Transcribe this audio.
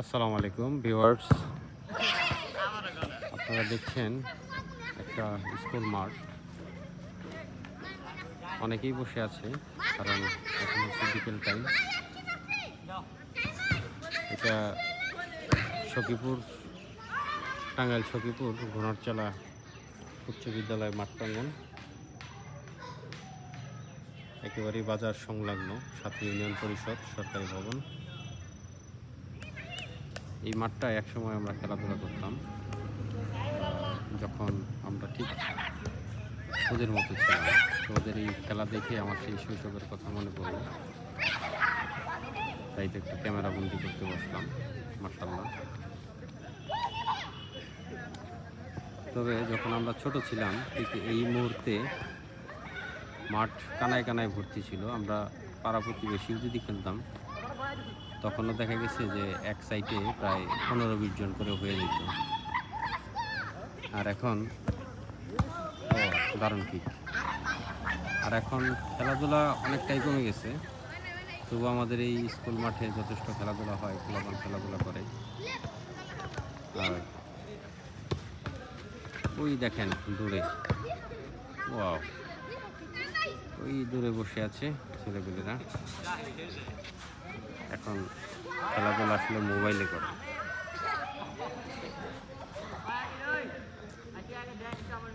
আসসালামু আলাইকুম, ভিউয়ার্স। আপনারা দেখছেন একটা স্কুল মাঠ। অনেকেই বসে আছে, কারণ এখন হচ্ছে বিকেল টাইম এটা সখীপুর, টাঙ্গাইল সখীপুর ঘোনারচালা উচ্চ বিদ্যালয় মাঠ প্রাঙ্গন একেবারেই বাজার সংলগ্ন সাথী ইউনিয়ন পরিষদ সরকারি ভবন। এই মাঠটায় একসময় আমরা খেলাধুলা করতাম, যখন আমরা ঠিক ওদের মতো ছিলাম। ওদের এই খেলা দেখে আমার সেই শৈশবের কথা মনে পড়ল। তাই তো একটু ক্যামেরা বন্দি করতে বসলাম মার্শাল্লাহ তবে যখন আমরা ছোট ছিলাম, ঠিক এই মুহূর্তে মাঠ কানায় কানায় ভর্তি ছিল। আমরা পাড়া প্রতিবেশীও যদি খেলতাম তখনও দেখা গেছে যে এক সাইডে প্রায় পনেরো বিশ জন করে হয়ে যেত। আর এখন, ও, দারুণ কিক আর এখন খেলাধুলা অনেকটাই কমে গেছে। তবু আমাদের এই স্কুল মাঠে যথেষ্ট খেলাধুলা হয়, খেলাধুলা খেলাধুলা করে। আর ওই দেখেন দূরে। ওয়াও। ওই দূরে বসে আছে ছেলেগুলোরা এখন খেলাধুলা আসলে মোবাইলে করে। আমার